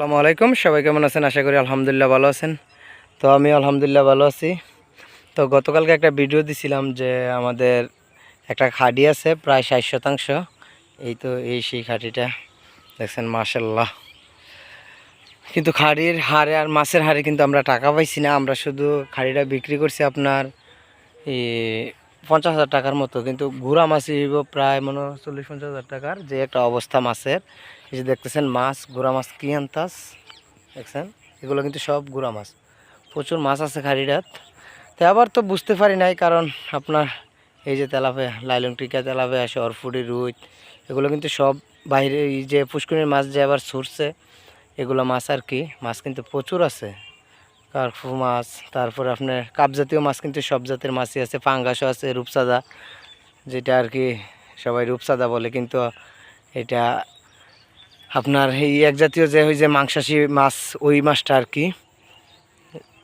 আসসালামু আলাইকুম। সবাই কেমন আছেন? আশা করি আলহামদুলিল্লাহ ভালো আছেন। তো আমি আলহামদুলিল্লাহ ভালো আছি। তো গতকালকে একটা ভিডিও দিছিলাম যে আমাদের একটা খাডি আছে, প্রায় ষাট শতাংশ। এই তো এই সেই খাডিটা দেখছেন মার্শাল্লাহ কিন্তু খাড়ির হারে আর মাছের হারে কিন্তু আমরা টাকা পাইছি না। আমরা শুধু খাড়িটা বিক্রি করছি আপনার পঞ্চাশ হাজার টাকার মতো, কিন্তু গুড়া মাছ হইব প্রায় মনে চল্লিশ পঞ্চাশ হাজার টাকার যে একটা অবস্থা মাছের। এই যে দেখতেছেন মাছ গুড়া মাছ, কি আনতাস? দেখছেন? এগুলো কিন্তু সব গুড়া মাছ। প্রচুর মাছ আছে খাড়িটাত তো আবার তো বুঝতে পারি নাই, কারণ আপনার এই যে তেলাপে লাইলং টিকা তেলাপে আসে অরফুডি রুই, এগুলো কিন্তু সব বাইরে, এই যে পুষ্করিণীর মাছ যে আবার ছুটছে, এগুলো মাছ আর কি, মাছ কিন্তু প্রচুর আছে। কার্ফু মাছ, তারপর আপনার কাপ জাতীয় মাছ কিন্তু সব জাতের মাছই আছে পাঙ্গাসও আছে, রূপসাদা, যেটা আর কি সবাই রূপসাদা বলে, কিন্তু এটা আপনার এই এক জাতীয় যে ওই যে মাংসাশী মাছ, ওই মাছটা আর কি।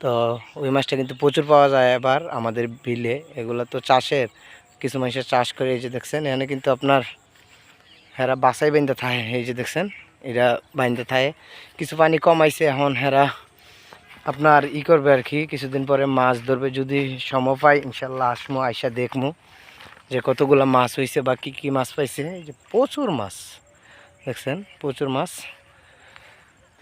তো ওই মাছটা কিন্তু প্রচুর পাওয়া যায় এবার আমাদের বিলে, এগুলো তো চাষের, কিছু মানুষের চাষ করে এই যে দেখছেন, এখানে কিন্তু আপনার হেরা বাসাই বাইন্দা থাকে এই যে দেখছেন, এরা বাইন্দা থাকে কিছু পানি কমাইছে এখন হেরা আপনার ই করবে আর কি, কিছুদিন পরে মাছ ধরবে। যদি সময় পাই ইনশাল্লাহ আসমো, আইসা দেখমু যে কতগুলো মাছ হয়েছে বা কী কী মাছ পাইছে। এই যে প্রচুর মাছ, দেখছেন? প্রচুর মাছ।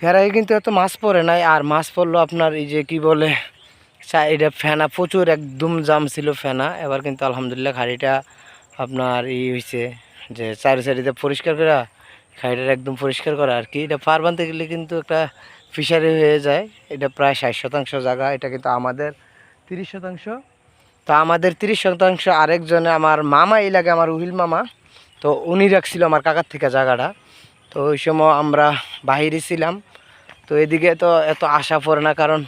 এরাই কিন্তু এত মাছ পড়ে নাই, আর মাছ পড়ল আপনার এই যে কি বলে এটা ফেনা, প্রচুর একদম জাম ছিল ফেনা। এবার কিন্তু আলহামদুলিল্লাহ খাড়িটা আপনার ই হয়েছে যে চারি চারিতে পরিষ্কার করা খাড়িটা একদম পরিষ্কার করা আর কি। এটা পার বানতে গেলে কিন্তু একটা ফিশারি হয়ে যায়, এটা প্রায় ষাট শতাংশ জায়গা, এটা কিন্তু আমাদের তিরিশ শতাংশ। তো আমাদের তিরিশ শতাংশ আরেকজনে, আমার মামা এই লাগে আমার উহিল মামা, তো উনি রাখছিল আমার কাকার থেকে জায়গাটা। তো ওই সময় আমরা বাহিরে ছিলাম, তো এদিকে তো এত আশা পড়ে না, কারণ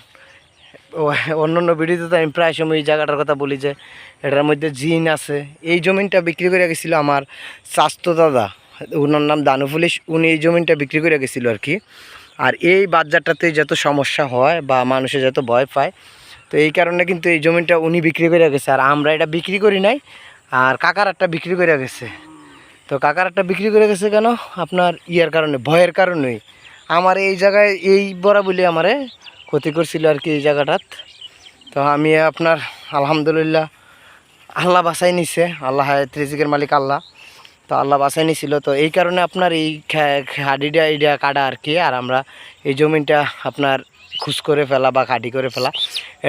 অন্য অন্য ভিডিওতে তো আমি প্রায় সময় এই জায়গাটার কথা বলি যে, এটার মধ্যে জিন আছে। এই জমিনটা বিক্রি করে গেছিল আমার স্বাস্থ্য দাদা, ওনার নাম দানু পুলিশ উনি এই জমিনটা বিক্রি করে গেছিল আর কি। আর এই বাজারটাতে যত সমস্যা হয় বা মানুষে যত ভয় পায়, তো এই কারণে কিন্তু এই জমিনটা উনি বিক্রি করে গেছে। আর আমরা এটা বিক্রি করি নাই, আর কাকার একটা বিক্রি করে গেছে। তো কাকার একটা বিক্রি করে গেছে কেন? আপনার ইয়ার কারণে, ভয়ের কারণেই আমার এই জায়গায় এই বড়া বলে আমারে ক্ষতি করছিল আর কি এই জায়গাটাত। তো আমি আপনার আলহামদুলিল্লাহ, আল্লাহ বাসাই নিছে। আল্লাহ ত্রিজিকের মালিক আল্লাহ। তো আল্লাহ বাসাই নিছিল। তো এই কারণে আপনার এই খাডিটা এইটা কাটা আর কি, আর আমরা এই জমিনটা আপনার খুশ করে ফেলা বা খাটি করে ফেলা।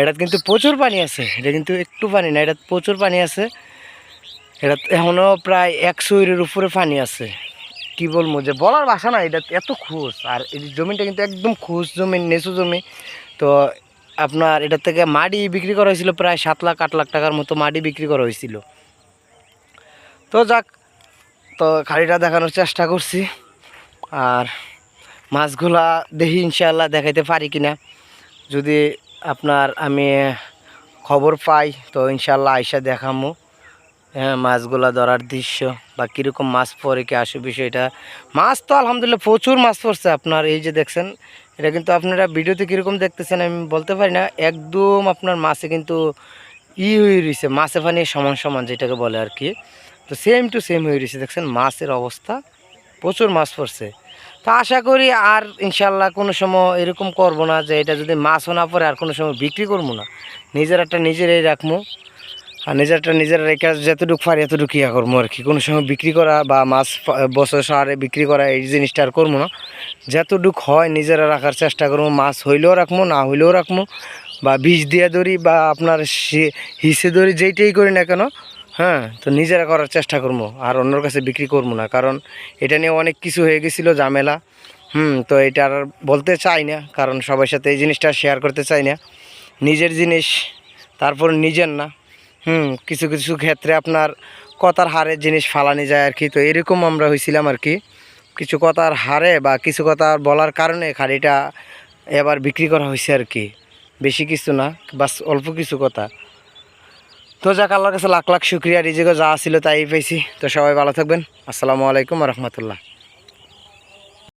এটা কিন্তু প্রচুর পানি আছে, এটা কিন্তু একটু পানি না এটা প্রচুর পানি আছে। এটা এখনও প্রায় একশো এর উপরে পানি আছে। কি বলব যে বলার ভাষা না এটা এত খুশ, আর এই জমিটা কিন্তু একদম খুশ জমি নেচু জমি তো আপনার এটা থেকে মাটি বিক্রি করা হয়েছিল প্রায় সাত লাখ, আট লাখ টাকার মতো মাটি বিক্রি করা হয়েছিল। তো যাক তো খাড়িটা দেখানোর চেষ্টা করছি। আর মাছগুলা দেখি ইনশাল্লাহ দেখাইতে পারি কিনা। যদি আপনার আমি খবর পাই, তো ইনশাল্লাহ আইসা দেখামো। হ্যাঁ মাছগুলা ধরার দৃশ্য বা কীরকম মাছ পড়ে, কি আসে বিষয়টা। মাছ তো আলহামদুলিল্লাহ প্রচুর মাছ পড়ছে আপনার, এই যে দেখছেন, এটা কিন্তু আপনারা ভিডিওতে কীরকম দেখতেছেন আমি বলতে পারি না। একদম আপনার মাছে কিন্তু ই হয়ে রয়েছে মাছে পানি সমান সমান যেটাকে বলে আর কি। তো সেম টু সেম হয়ে রয়েছে। দেখছেন, মাছের অবস্থা, প্রচুর মাছ পড়ছে। তো আশা করি আর ইনশাল্লাহ কোনো সময় এরকম করব না যে এটা যদি মাছও না পড়ে, আর কোনো সময় বিক্রি করব না। নিজের একটা নিজেরাই রাখব। আর নিজেরটা নিজের রেখে যতটুকু পারি এতটুকু ইয়া করব আর কি। কোনো সময় বিক্রি করা বা মাছ বছর সারে বিক্রি করা এই জিনিসটা আর করব না। যতটুকু হয় নিজেরা রাখার চেষ্টা করব। মাছ হইলেও রাখব, না হইলেও রাখব। বা বিষ দিয়ে ধরি বা আপনার হিসে ধরি, যেইটাই করি না কেন হ্যাঁ। তো নিজেরা করার চেষ্টা করব, আর অন্যর কাছে বিক্রি করব না। কারণ এটা নিয়ে অনেক কিছু হয়ে গেছিল, ঝামেলা। হুম, তো এটা আর বলতে চাই না, কারণ সবার সাথে এই জিনিসটা শেয়ার করতে চাই না। নিজের জিনিস, তারপর নিজের না। হুম, কিছু কিছু ক্ষেত্রে আপনার কথার হারে জিনিস ফালানি যায় আর কি। তো এরকম আমরা হয়েছিলাম আর কি। কিছু কথার হারে বা কিছু কথা বলার কারণে খাড়িটা এবার বিক্রি করা হয়েছে আর কি। বেশি কিছু না, বাস অল্প কিছু কথা। তো যাক, আল্লাহর কাছে লাখ লাখ শুক্রিয়া রিজিকে যা ছিল তাই পেয়েছি তো সবাই ভালো থাকবেন। আসসালামু আলাইকুম রহমতুল্লাহ।